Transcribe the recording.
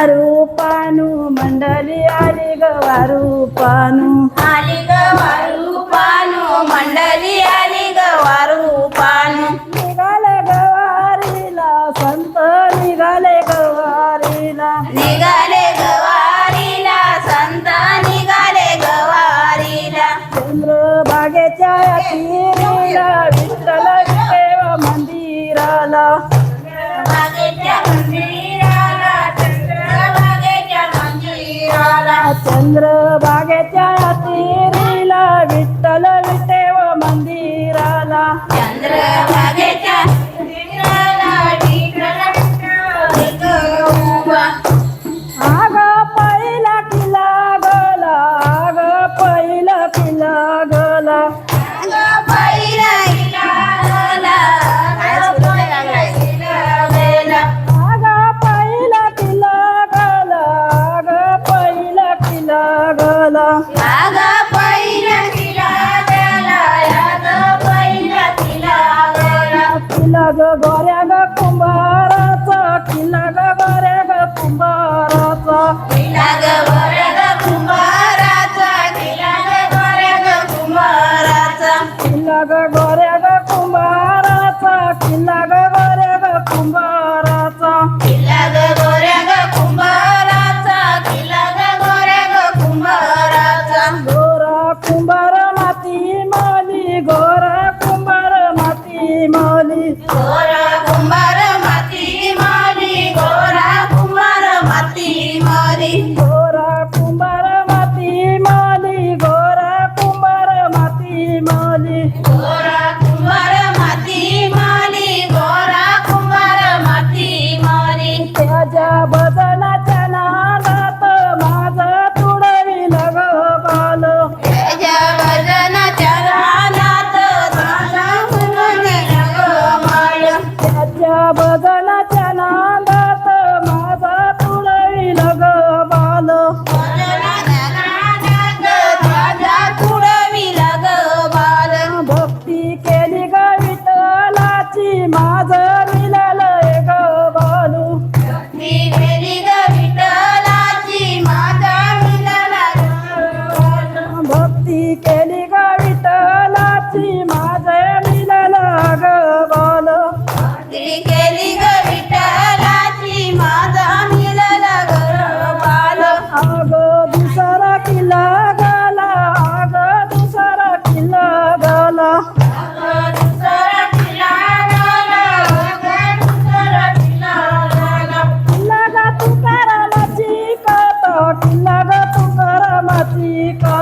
गवारू पानू मंडली आली गवारू पानू आली गवारू पानू मंडली आली गवारू पानू निघाले गवारीला संत निघाले गवारीला. निघाले गवारीला संत निघाले गवारीला. चंद्रभागेच्या तीरीला देव मंदिराला. ಚಂದ್ರ nagavare vakumba.